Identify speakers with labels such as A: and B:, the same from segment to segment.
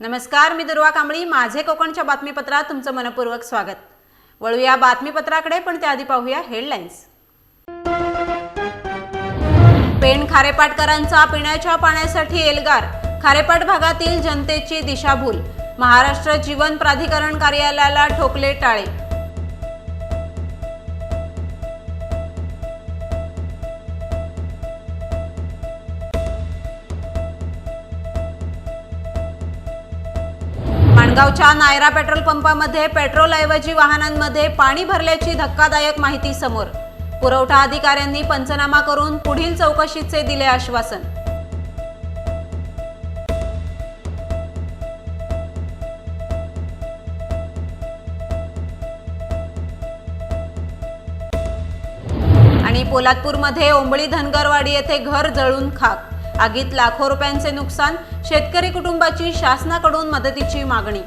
A: नमस्कार मी दुर्वा कांबळी. माझे कोकणच्या बातमीपत्रात तुमचं मनपूर्वक स्वागत. वळूया बातमीपत्राकडे पण त्याआधी पाहूया हेडलाईन्स. पेण खारेपाटकरांचा पिण्याच्या पाण्यासाठी एल्गार. खारेपाट भागातील जनतेची दिशाभूल. महाराष्ट्र जीवन प्राधिकरण कार्यालयाला ठोकले टाळे. जळगावच्या नायरा पेट्रोल पंपामध्ये पेट्रोलऐवजी वाहनांमध्ये पाणी भरल्याची धक्कादायक माहिती समोर. पुरवठा अधिकाऱ्यांनी पंचनामा करून पुढील चौकशीचे दिले आश्वासन. आणि पोलादपूरमध्ये ओंबळी धनगरवाडी येथे घर जळून खाक आगीत लाखो रुपयांचे नुकसान शेतकरी कुटुंबाची शासनाकडून मदतीची मागणी.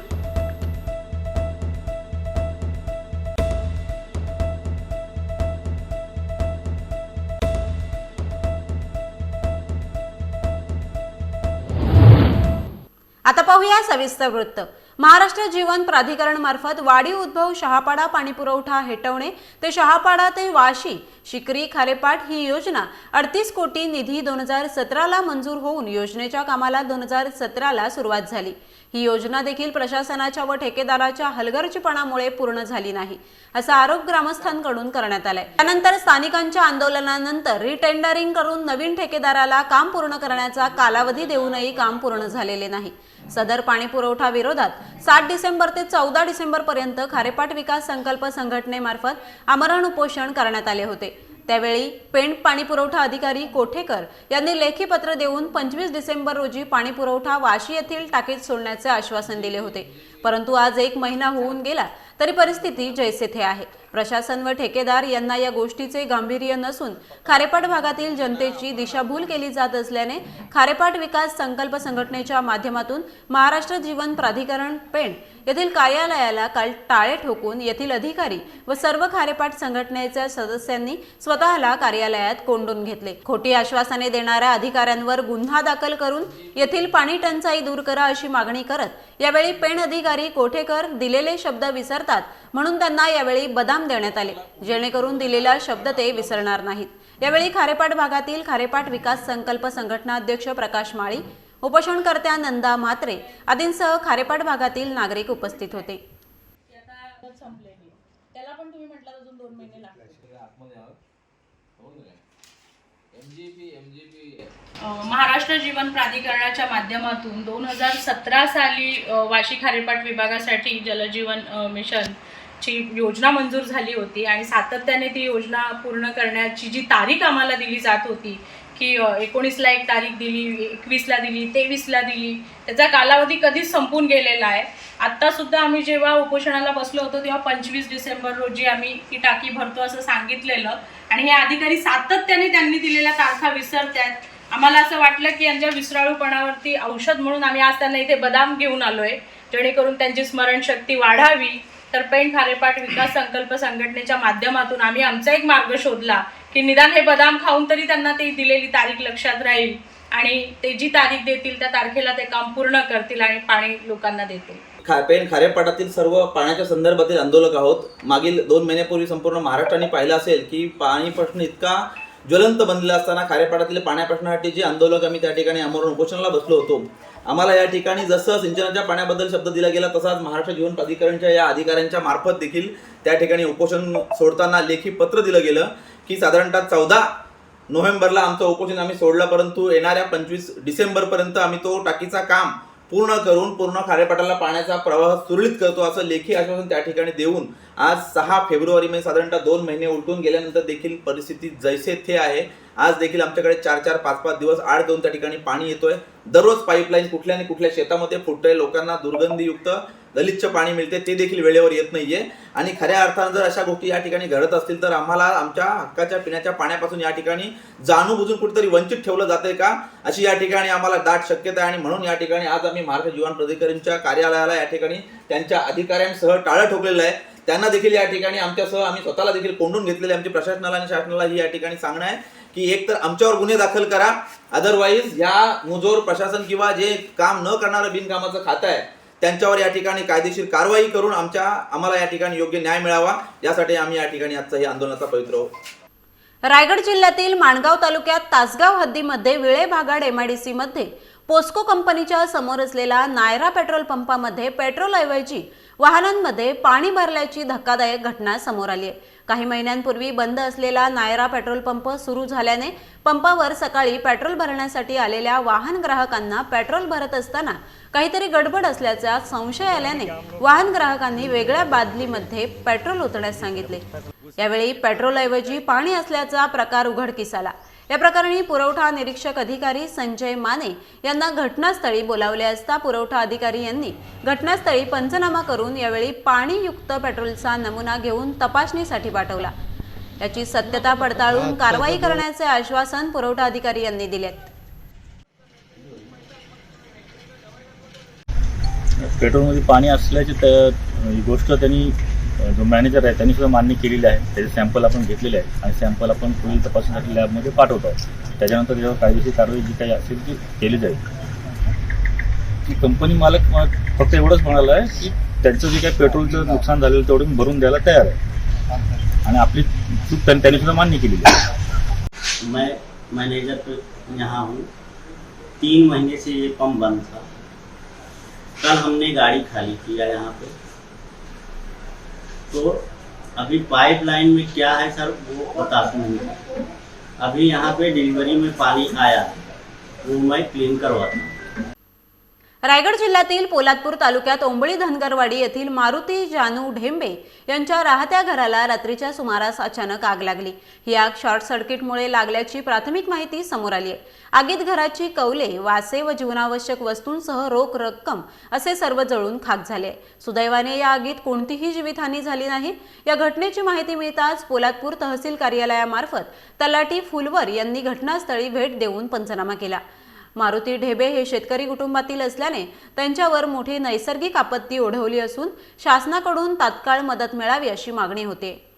A: आता पाहूया सविस्तर वृत्त. महाराष्ट्र जीवन प्राधिकरण मार्फत वाढीव उद्भव शहापाडा पाणीपुरवठा हेटवणे ते शहापाडा ते वाशी शिकरी खारेपाट ही योजना अडतीस कोटी निधी दोन हजार सतराला मंजूर होऊन योजनेच्या कामाला दोन हजार सतराला सुरुवात झाली. ही योजना देखील प्रशासनाच्या व ठेकेदाराच्या हलगर्जीपणामुळे पूर्ण झाली नाही असा आरोप ग्रामस्थांकडून करण्यात आलाय. त्यानंतर स्थानिकांच्या आंदोलनानंतर रिटेंडरिंग करून नवीन ठेकेदाराला काम पूर्ण करण्याचा कालावधी देऊनही काम पूर्ण झालेले नाही. सदर पाणी पुरवठा विरोधात सात डिसेंबर ते चौदा डिसेंबर पर्यंत खारेपाट विकास संकल्प संघटनेमार्फत आमरण उपोषण करण्यात आले होते. त्यावेळी पेंड पाणी पुरवठा अधिकारी कोठेकर यांनी लेखी पत्र देऊन पंचवीस डिसेंबर रोजी पाणी पुरवठा वाशी येथील टाकीत सोडण्याचे आश्वासन दिले होते. परंतु आज एक महिना होऊन गेला तरी परिस्थिती जैसे थे आहे. प्रशासन व ठेकेदार यांना या गोष्टीचे गांभीर्य नसून खारेपाट भागातील जनतेची दिशाभूल केली जात असल्याने खारेपाट विकास संकल्प संघटनेच्या माध्यमातून महाराष्ट्र जीवन प्राधिकरण पेण येथील कार्यालयाला काल टाळे ठोकून येथील अधिकारी व सर्व खारेपाट संघटनेच्या सदस्यांनी स्वतःला कार्यालयात कोंडून घेतले. खोटी आश्वासने देणाऱ्या अधिकाऱ्यांवर गुन्हा दाखल करून येथील पाणी टंचाई दूर करा अशी मागणी करत यावेळी पेण अधिकारी कोठेकर दिलेले शब्द विसरतात म्हणून त्यांना यावेळी बदाम देण्यात आले जेणेकरून दिलेला शब्द ते विसरणार नाहीत. यावेळी खारेपाट भागातील खारेपाट विकास संकल्प संघटना अध्यक्ष प्रकाश माळी उपोषणकर्त्या नंदा म्हात्रे आदींसह खारेपाट भागातील नागरिक उपस्थित होते.
B: त्याला पण तुम्ही म्हटलं अजून दोन महिने लागतील. महाराष्ट्र जीवन प्राधिकरणाच्या माध्यमातून दोन हजार सतरा साली वाशी खारेपाट विभागासाठी जलजीवन मिशन ची योजना मंजूर झाली होती आणि सातत्याने ती योजना पूर्ण करण्याची जी तारीख आम्हाला दिली जात होती की एकोणीसला एक तारीख दिली एकवीसला दिली तेवीसला दिली. त्याचा कालावधी कधीच संपून गेलेला आहे. आत्तासुद्धा आम्ही जेव्हा उपोषणाला बसलो होतो तेव्हा पंचवीस डिसेंबर रोजी आम्ही ती टाकी भरतो असं सांगितलेलं. आणि हे अधिकारी सातत्याने त्यांनी दिलेल्या तारखा विसरतात आम्हाला असं वाटलं की यांच्या विसराळूपणावरती औषध म्हणून आम्ही आज त्यांना इथे बदाम घेऊन आलोय. जेणेकरून त्यांची स्मरणशक्ती वाढावी. तर पेंट खारेपाट विकास संकल्प संघटनेच्या माध्यमातून आम्ही आमचा एक मार्ग शोधला. की निदान हे बदाम खाऊन तरी त्यांना ती दिलेली तारीख लक्षात राहील. आणि ते जी तारीख देतील त्या तारखेला ते काम पूर्ण करतील आणि पाणी लोकांना देतील.
C: खापेन खारेपाटातील सर्व पाण्याच्या संदर्भातील आंदोलक आहोत. मागील दोन महिन्यापूर्वी संपूर्ण महाराष्ट्राने पाहिलं असेल की पाणी प्रश्न इतका ज्वलंत बनलेला असताना खारेपाटातील पाण्या प्रश्नासाठी जे आंदोलक आम्ही त्या ठिकाणी आमरण उपोषणाला बसलो होतो. आम्हाला या ठिकाणी जसं सिंचनाच्या पाण्याबद्दल शब्द दिला गेला तसाच महाराष्ट्र जीवन प्राधिकरणच्या या अधिकाऱ्यांच्या मार्फत देखील त्या ठिकाणी उपोषण सोडताना लेखी पत्र दिलं गेलं. की साधारणतः चौदा नोव्हेंबरला आमचं उपोषण आम्ही सोडलं परंतु येणाऱ्या पंचवीस डिसेंबरपर्यंत आम्ही तो टाकीचा काम पूर्ण करून पूर्ण खारेपाटाला पाण्याचा प्रवाह सुरळीत करतो असं लेखी आश्वासन त्या ठिकाणी देऊन आज सहा फेब्रुवारी म्हणजे साधारणतः दोन महिने उलटून गेल्यानंतर देखील परिस्थिती जैसे थे आहे. आज देखील आमच्याकडे चार चार पाच पाच दिवस आठ दोन त्या ठिकाणी पाणी येतोय. दररोज पाईपलाईन कुठल्या आणि कुठल्या शेतामध्ये फुटतोय लोकांना दुर्गंधीयुक्त गलिच्छ पाणी मिळते ते देखील वेळेवर येत नाहीये. आणि खऱ्या अर्थानं जर अशा गोष्टी या ठिकाणी घडत असतील तर आम्हाला आमच्या हक्काच्या पिण्याच्या पाण्यापासून या ठिकाणी जाणूनबुजून कुठेतरी वंचित ठेवलं जाते का? अशी या ठिकाणी आम्हाला दाट शक्यता आहे. आणि म्हणून या ठिकाणी आज आम्ही महाराष्ट्र जीवन प्राधिकरणच्या कार्यालयाला या ठिकाणी त्यांच्या अधिकाऱ्यांसह टाळं ठोकलेलं आहे. त्यांना देखील या ठिकाणी आमच्यासह आम्ही स्वतःला देखील कोंडून घेतलेले आमच्या प्रशासनाला आणि शासनाला ही या ठिकाणी सांगणं आहे की एक तर आमच्यावर गुन्हे दाखल करा. अदरवाईज ह्या मुजोर प्रशासन किंवा जे काम न करणारं बिनकामाचं खातं आहे त्यांच्यावर या ठिकाणी कायदेशीर कारवाई करून आमच्या आम्हाला या ठिकाणी योग्य न्याय मिळावा. यासाठी आम्ही या ठिकाणी आजचा हे आंदोलनाचा पवित्र
A: रायगड जिल्ह्यातील माणगाव तालुक्यात तासगाव हद्दीमध्ये विळे भागाड एमआयडीसी मध्ये पोस्को कंपनीच्या समोर असलेला नायरा पेट्रोल पंपामध्ये पेट्रोलऐवजी वाहनांमध्ये पाणी भरल्याची धक्कादायक घटना समोर आली आहे. काही महिन्यांपूर्वी बंद असलेला नायरा पेट्रोल पंप सुरू झाल्याने पंपावर सकाळी पेट्रोल भरण्यासाठी आलेल्या वाहन ग्राहकांना पेट्रोल भरत असताना काहीतरी गडबड असल्याचा संशय आल्याने वाहन ग्राहकांनी वेगळ्या बादलीमध्ये पेट्रोल ओतण्यास सांगितले. यावेळी पेट्रोलऐवजी पाणी असल्याचा प्रकार उघडकीस आला. या प्रकरणी पुरवठा निरीक्षक अधिकारी संजय माने यांना घटनास्थळी बोलावले असता पुरवठा अधिकारी यांनी घटनास्थळी पंचनामा करून यावेळी पाणीयुक्त पेट्रोलचा नमुना घेऊन तपासणीसाठी पाठवला. याची सत्यता पडताळून कारवाई करण्याचे आश्वासन पुरवठा अधिकारी यांनी दिले
D: पेट्रोलमध्ये पाणी असल्याची ही गोष्ट त्यांनी जो मॅनेजर आहे त्यांनी सुद्धा मान्य केलेली आहे. त्याचे सॅम्पल आपण घेतलेले आहे आणि सॅम्पल आपण पुढील तपासणीसाठी लॅबमध्ये पाठवतो त्याच्यानंतर जेव्हा कायदेशीर कारवाई जी काही असेल ती केली जाईल. की कंपनी मालक फक्त एवढंच म्हणाला आहे की त्यांचं जे काही पेट्रोलचं नुकसान झालेलं तेवढं भरून द्यायला तयार आहे. आणि आपली चूक त्यांनी सुद्धा मान्य केलेली आहे.
E: मैं मैनेजर पे यहाँ हूँ. तीन महीने से ये पंप बंद था. कल हमने गाड़ी खाली किया यहाँ पे. तो अभी पाइपलाइन में क्या है सर वो बताते हैं। अभी यहाँ पे डिलीवरी में पानी आया वो मैं क्लीन करवाता हूँ।
A: रायगड जिल्ह्यातील पोलादपूर तालुक्यात ओंबळी धनगरवाडी येथील मारुती जानू ढेंबे यांच्या राहत्या घराला रात्रीच्या सुमारास अचानक आग लागली. ही आग शॉर्ट सर्किटमुळे लागल्याची प्राथमिक माहिती समोर आली आहे. आगीत घराची कौले वासे व जीवनावश्यक वस्तूंसह रोख रक्कम असे सर्व जळून खाक झाले सुदैवाने या आगीत कोणतीही जीवितहानी झाली नाही. या घटनेची माहिती मिळताच पोलादपूर तहसील कार्यालयामार्फत तलाठी फुलवर यांनी घटनास्थळी भेट देऊन पंचनामा केला. मारुती ढेबे हे शेतकरी कुटुंबातील असल्याने त्यांच्यावर मोठी नैसर्गिक आपत्ती ओढवली असून शासनाकडून तात्काळ मदत मिळावी अशी मागणी होते.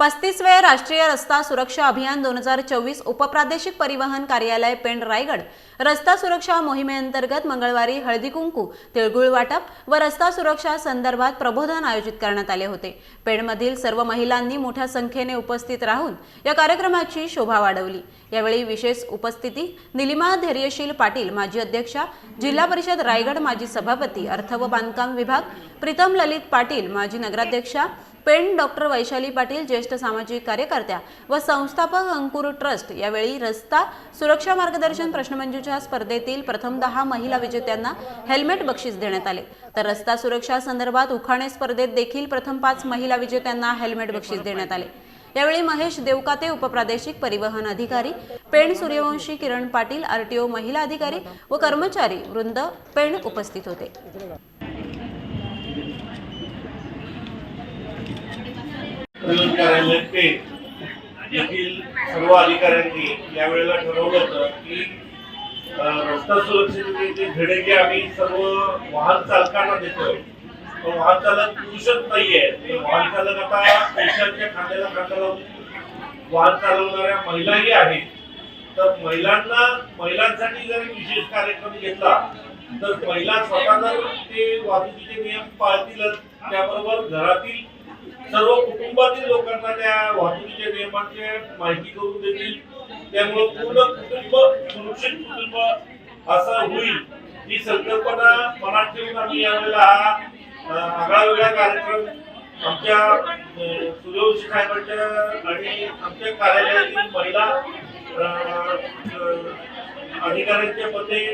A: पस्तीसवे राष्ट्रीय रस्ता सुरक्षा अभियान दोन हजार चोवीस उपप्रादेशिक परिवहन कार्यालय पेण रायगड. रस्ता सुरक्षा मोहिमेअंतर्गत मंगळवारी हळदी कुंकू तिळगुळ वाटप व रस्ता सुरक्षा संदर्भात प्रबोधन आयोजित करण्यात आले होते. पेणमधील सर्व महिलांनी मोठ्या संख्येने उपस्थित राहून या कार्यक्रमाची शोभा वाढवली. यावेळी विशेष उपस्थिती निलिमा धैर्यशील पाटील माजी अध्यक्षा जिल्हा परिषद रायगड माजी सभापती अर्थ व बांधकाम विभाग प्रीतम ललित पाटील माजी नगराध्यक्षा पेण डॉक्टर वैशाली पाटील ज्येष्ठ सामाजिक कार्यकर्त्या व संस्थापक अंकुर ट्रस्ट यावेळी रस्ता सुरक्षा मार्गदर्शन प्रश्नमंजूच्या स्पर्धेतील प्रथम दहा महिला विजेत्यांना हेल्मेट बक्षीस देण्यात आले. तर रस्ता सुरक्षा संदर्भात उखाणे स्पर्धेत देखील प्रथम पाच महिला विजेत्यांना हेल्मेट बक्षीस देण्यात आले. यावेळी महेश देवकाते उपप्रादेशिक परिवहन अधिकारी पेण सूर्यवंशी किरण पाटील आरटीओ महिला अधिकारी व कर्मचारी वृंद पेण उपस्थित होते.
F: विरोध येथील सर्व अधिकाऱ्यांनी यावेळेला ठरवलं होतं की रस्ता सुरक्षेचे धडे जे आम्ही सर्व वाहन चालकांना देतोय. तो वाहन चालक पुरुषच नाहीये. वाहन चालक आता पुरुषांच्या खांद्याला खांदा लावून वाहन चालवणाऱ्या महिलाही आहेत. तर महिलांना महिलांसाठी जर विशेष कार्यक्रम घेतला तर महिला स्वतः जर ते वाहतुकीचे नियम पाळतीलच. त्याबरोबर घरातील सर्व कुटुंबातील लोकांना त्या वाहतुकीच्या नियमांची माहिती करून देतील. त्यामुळे पूर्ण कुटुंब सुरक्षित कुटुंब असं होईल ही संकल्पना मनात ठेवून आम्ही यावेळेला हा आगळा वेगळा कार्यक्रम आमच्या अ, सूर्यवंशी साहेबांच्या आणि आमच्या कार्यालयातील महिला अधिकाऱ्यांच्या मध्ये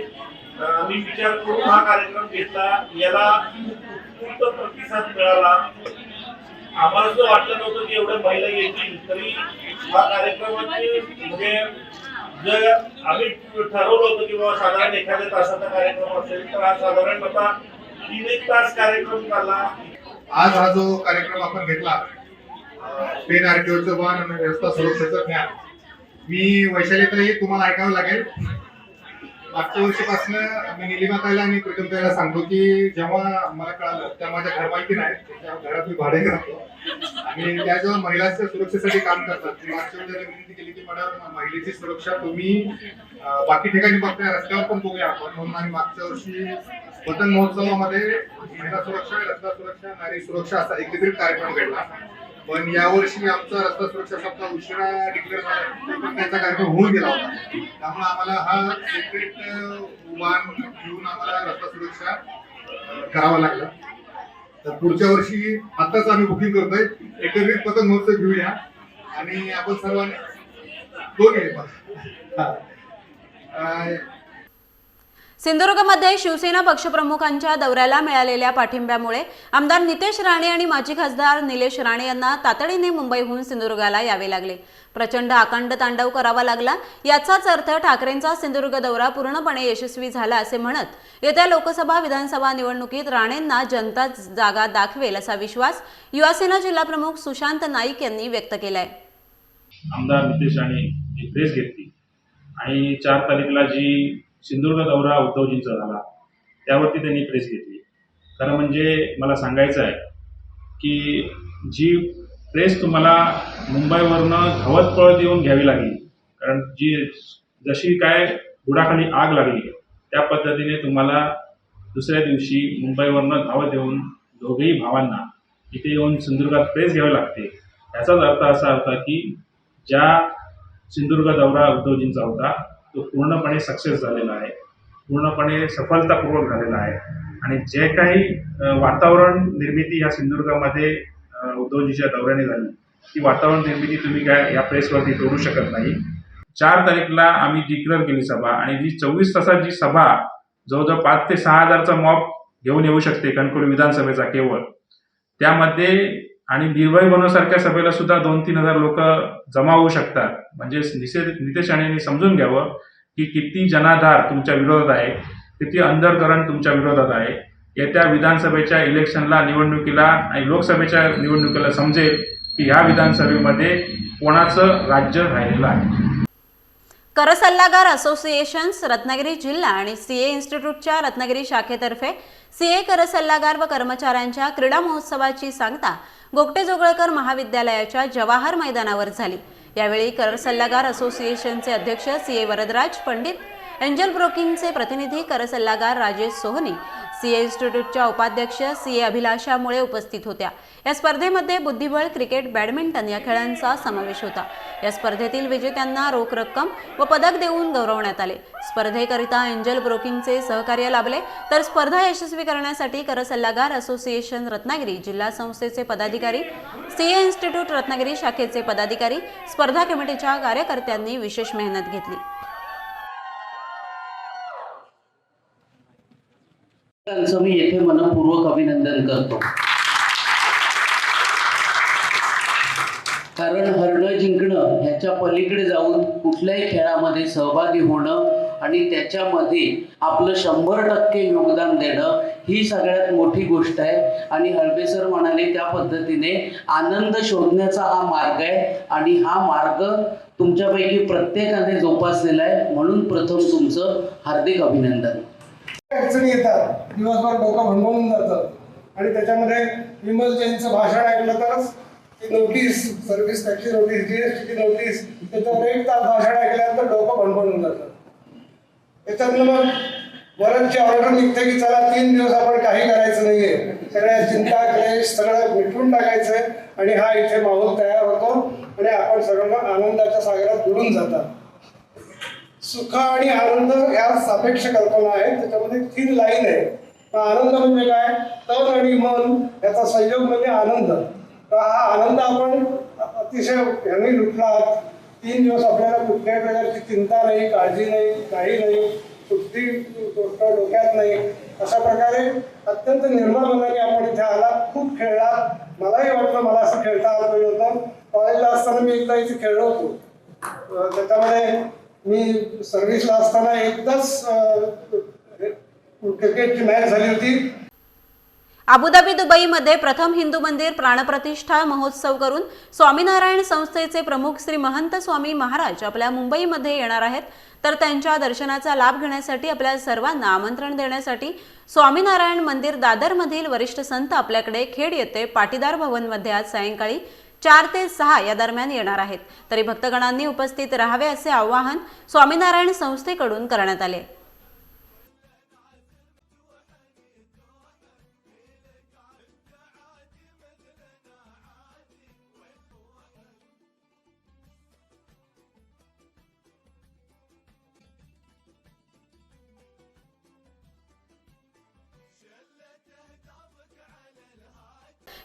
F: आम्ही विचार करून हा कार्यक्रम घेतला. याला उत्कृष्ट प्रतिसाद मिळाला. आम्हाला सुद्धा वाटलं नव्हतं की एवढ्या महिला येतील. तरी हा कार्यक्रमाचे म्हणजे जर आम्ही ठरवलं होतं की बाबा साधारण एखाद्या तासाचा कार्यक्रम असेल तर हा साधारण आता तीन एक तास कार्यक्रम झाला
G: आज हा जो कार्यक्रम आपण घेतला पेन आरटीओचं वाहन आणि रस्ता सुरक्षेचं ज्ञान. मी वैशालीतही तुम्हाला ऐकावं लागेल. मागच्या वर्षीपासून मी निलिमा ताईला आणि प्रीतम ताईला सांगतो की जेव्हा मला कळालं त्या माझ्या घरमालकी नाही त्या घरात मी भाडे राहतो आणि त्या जेव्हा महिलांच्या सुरक्षेसाठी काम करतात मागच्या वेळी विनंती केली की मॅडम महिलेची सुरक्षा तुम्ही बाकी ठिकाणी बघताय रस्त्यावर पण बघूया आपण. म्हणून आम्ही मागच्या वर्षी वतन महोत्सवामध्ये महिला सुरक्षा रस्ता सुरक्षा नारी सुरक्षा असा एकत्रित कार्यक्रम घडला. पण यावर्षी आमचा रस्ता सुरक्षा सप्ताह उशिरा डिक्लेअर झाला. पण त्याचा कार्यक्रम होऊन गेला होता. त्यामुळे आम्हाला हा सेपरेट वाहन घेऊन आम्हाला रस्ता सुरक्षा करावा लागला. तर पुढच्या वर्षी आताच आम्ही बुकिंग करतोय. एकत्रित पतंग महोत्सव घेऊया. आणि आपण सर्वांनी दोन आहे
A: सिंधुदुर्गमध्ये शिवसेना पक्षप्रमुखांच्या दौऱ्याला मिळालेल्या पाठिंब्यामुळे आमदार नितेश राणे आणि माजी खासदार निलेश राणे यांना तातडीने मुंबईहून सिंधुदुर्गाला यावे लागले. प्रचंड आकांड तांडव करावा लागला. याचाच अर्थ ठाकरेंचा सिंधुदुर्ग दौरा पूर्णपणे यशस्वी झाला असे म्हणत येत्या लोकसभा विधानसभा निवडणुकीत राणेंना जनता जागा दाखवेल असा विश्वास युवासेना जिल्हाप्रमुख सुशांत नाईक यांनी व्यक्त केलाय.
H: आमदार नितेश राणे प्रेस घेतली आणि चार तारीखला जी सिंधुदुर्ग दौरा उद्धवजींचा झाला. त्यावरती त्यांनी प्रेस घेतली. खरं म्हणजे मला सांगायचं आहे की जी प्रेस तुम्हाला मुंबईवरनं धावत पळत येऊन घ्यावी लागली कारण जी जशी काय बुडाखाली आग लागली त्या पद्धतीने तुम्हाला दुसऱ्या दिवशी मुंबईवरनं धावत येऊन दोघेही भावांना इथे येऊन सिंधुदुर्गात प्रेस घ्यावी लागते. याचाच अर्थ असा होता की ज्या सिंधुदुर्ग दौरा उद्धवजींचा होता तो पूर्णपणे सक्सेस झालेला आहे. पूर्णपणे सफलतापूर्वक झालेला आहे. आणि जे काही वातावरण निर्मिती या सिंधुदुर्गामध्ये उद्धवजीच्या दौऱ्याने झाली ती वातावरण निर्मिती तुम्ही काय या प्रेसवरती तोडू शकत नाही. चार तारीखला आम्ही डिक्लेअर केली सभा आणि जी चोवीस तासात जी सभा जवळजवळ पाच ते सहा हजारचा मॉब घेऊन येऊ शकते कणकवली विधानसभेचा केवळ त्यामध्ये आणि निर्भय बनवसारख्या सभेला सुद्धा दोन तीन हजार लोक जमा होऊ शकतात. म्हणजे नितेश राणेंनी समजून घ्यावं की किती जनाधार तुमच्या विरोधात आहे किती अंधरकरण तुमच्या विरोधात आहे. येत्या विधानसभेच्या इलेक्शनला निवडणुकीला आणि लोकसभेच्या निवडणुकीला समजेल की ह्या विधानसभेमध्ये कोणाचं राज्य राहिलेलं आहे.
A: कर सल्लागार असोसिएशन्स रत्नागिरी जिल्हा आणि सीए इन्स्टिट्यूटच्या रत्नागिरी शाखेतर्फे सीए कर सल्लागार व कर्मचाऱ्यांच्या क्रीडा महोत्सवाची सांगता गोगटे जोगळकर महाविद्यालयाच्या जवाहर मैदानावर झाली. यावेळी कर सल्लागार असोसिएशनचे अध्यक्ष सीए वरदराज पंडित एंजल ब्रोकिंगचे प्रतिनिधी कर सल्लागार राजेश सोहनी सीए इन्स्टिट्यूटच्या उपाध्यक्ष सी अभिलाषा मुळे उपस्थित होत्या. या स्पर्धेमध्ये बुद्धिबळ क्रिकेट बॅडमिंटन या खेळांचा समावेश होता. या स्पर्धेतील विजेत्यांना रोख रक्कम व पदक देऊन गौरवण्यात आले. स्पर्धेकरिता एंजल ब्रोकिंगचे सहकार्य लाभले. तर स्पर्धा यशस्वी करण्यासाठी कर सल्लागार असोसिएशन रत्नागिरी जिल्हा संस्थेचे पदाधिकारी सीए इन्स्टिट्यूट रत्नागिरी शाखेचे पदाधिकारी स्पर्धा कमिटीच्या कार्यकर्त्यांनी विशेष मेहनत घेतली.
I: त्यांचं मी येथे मनपूर्वक अभिनंदन करतो. कारण हरणं जिंकणं ह्याच्या पलीकडे जाऊन कुठल्याही खेळामध्ये सहभागी होणं आणि त्याच्यामध्ये आपलं शंभर टक्के योगदान देणं ही सगळ्यात मोठी गोष्ट आहे. आणि हळबे सर म्हणाले त्या पद्धतीने आनंद शोधण्याचा हा मार्ग आहे आणि हा मार्ग तुमच्यापैकी प्रत्येकाने जोपासलेला आहे. म्हणून प्रथम तुमचं हार्दिक अभिनंदन.
J: अडचणी येतात. दिवसभर डोकं भंगवून जातं. आणि त्याच्यामध्ये विमल जैनचं भाषण ऐकलं तरच ती नोटीस सर्व्हिस टॅक्सची नोटीस जीएसटीची नोटीस त्याच्यावर एक तास भाषण ऐकल्यानंतर डोकं भंडवून जातं. त्याच्यातनं मग वरची ऑर्डर निघते की चला तीन दिवस आपण काही करायचं नाहीये. सगळ्या चिंता क्लेश सगळं मिटवून टाकायचंय आणि हा इथे माहोल तयार होतो आणि आपण सगळ्यांना आनंदाच्या सागरात बुडून जातात. सुख आणि आनंद या सापेक्ष कल्पना आहेत. त्याच्यामध्ये तीन लाईन आहे आनंद म्हणजे काय? तन आणि मन याचा संयोग म्हणजे आनंद. तर हा आनंद आपण अतिशय ह्यांनी लुटला. तीन दिवस आपल्याला कुठल्याही प्रकारची चिंता नाही काळजी नाही काही नाही कुठली गोष्ट डोक्यात नाही. अशा प्रकारे अत्यंत निर्मळ मनाने आपण इथे आला. खूप खेळला. मलाही वाटलं मला असं खेळता आलं पाहिजे होतं. कॉलेजला असताना मी एकदा इथे खेळलो होतो. त्याच्यामध्ये मी सर्व्हिसला असताना एकदाच क्रिकेटची मॅच झाली होती.
A: अबुधाबी दुबईमध्ये प्रथम हिंदू मंदिर प्राणप्रतिष्ठा महोत्सव करून स्वामीनारायण संस्थेचे प्रमुख श्री महंत स्वामी महाराज आपल्या मुंबईमध्ये येणार आहेत. तर त्यांच्या दर्शनाचा लाभ घेण्यासाठी आपल्या सर्वांना आमंत्रण देण्यासाठी स्वामीनारायण मंदिर दादरमधील वरिष्ठ संत आपल्याकडे खेड येथे पाटीदार भवनमध्ये आज सायंकाळी चार ते सहा या दरम्यान येणार आहेत. तरी भक्तगणांनी उपस्थित राहावे असे आवाहन स्वामीनारायण संस्थेकडून करण्यात आले.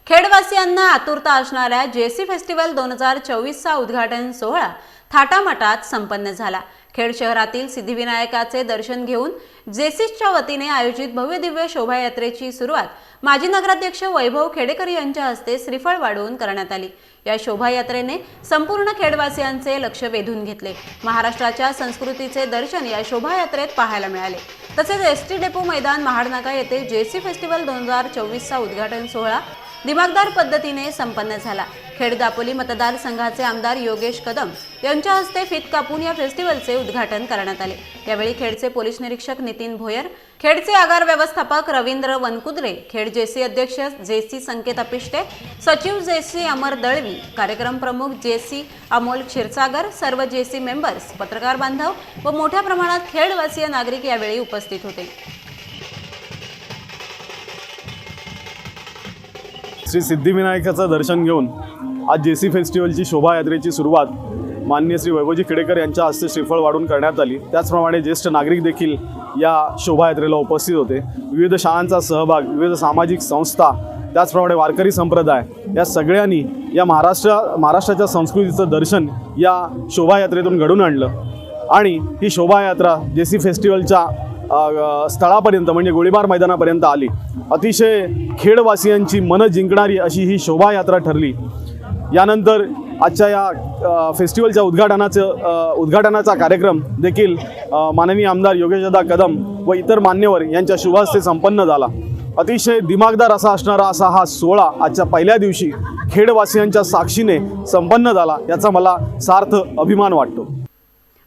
A: खेडवासियांना आतुरता असणाऱ्या जेसी फेस्टिवल दोन हजार चोवीसचा उद्घाटन सोहळा थाटामाटात संपन्न झाला. खेड शहरातील सिद्धिविनायकाचे दर्शन घेऊन जेसीसच्या वतीने आयोजित भव्य दिव्य शोभायात्रेची सुरुवात माजी नगराध्यक्ष वैभव खेडेकर यांच्या हस्ते श्रीफळ वाढवून करण्यात आली. या शोभायात्रेने संपूर्ण खेडवासियांचे लक्ष वेधून घेतले. महाराष्ट्राच्या संस्कृतीचे दर्शन या शोभायात्रेत पाहायला मिळाले. तसेच एस टी डेपो मैदान महाडनाका येथे जेसी फेस्टिवल दोन हजार चोवीसचा उद्घाटन सोहळा दिमागदार पद्धतीने संपन्न झाला. खेड दापोली मतदारसंघाचे आमदार योगेश कदम यांच्या हस्ते फित कापून या फेस्टिवलचे उद्घाटन करण्यात आले. यावेळी खेडचे पोलीस निरीक्षक नितीन भोयर खेडचे आगार व्यवस्थापक रवींद्र वनकुद्रे खेड जेसी अध्यक्ष जेसी संकेत अपिष्टे सचिव जेसी अमर दळवी कार्यक्रम प्रमुख जेसी अमोल क्षीरसागर सर्व जेसी मेंबर्स पत्रकार बांधव व मोठ्या प्रमाणात खेडवासीय नागरिक यावेळी उपस्थित होते.
K: श्री सिद्धिविनायकाचं दर्शन घेऊन आज जे सी फेस्टिवलची शोभायात्रेची सुरुवात माननीय श्री वैभवजी खेडेकर यांच्या हस्ते श्रीफळ वाढून करण्यात आली. त्याचप्रमाणे ज्येष्ठ नागरिक देखील या शोभायात्रेला उपस्थित होते. विविध शाळांचा सहभाग विविध सामाजिक संस्था त्याचप्रमाणे वारकरी संप्रदाय या सगळ्यांनी या महाराष्ट्र महाराष्ट्राच्या संस्कृतीचं दर्शन या शोभायात्रेतून घडून आणलं. आणि ही शोभायात्रा जे सी फेस्टिवलच्या स्थळापर्यंत म्हणजे गोळीबार मैदानापर्यंत आली. अतिशय खेडवासियांची मनं जिंकणारी अशी ही शोभायात्रा ठरली. यानंतर आजच्या या फेस्टिवलच्या उद्घाटनाचं उद्घाटनाचा कार्यक्रम देखील माननीय आमदार योगेशदा कदम व इतर मान्यवर यांच्या शुभहस्ते संपन्न झाला. अतिशय दिमागदार असा असणारा असा हा सोहळा आजच्या पहिल्या दिवशी खेडवासियांच्या साक्षीने संपन्न झाला याचा मला सार्थ अभिमान वाटतो.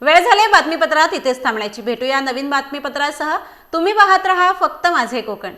A: वेळ झाले बातमीपत्रात इथेच थांबण्याची. भेटूया नवीन बातमीपत्रासह. तुम्ही पाहत रहा फक्त माझे कोकण.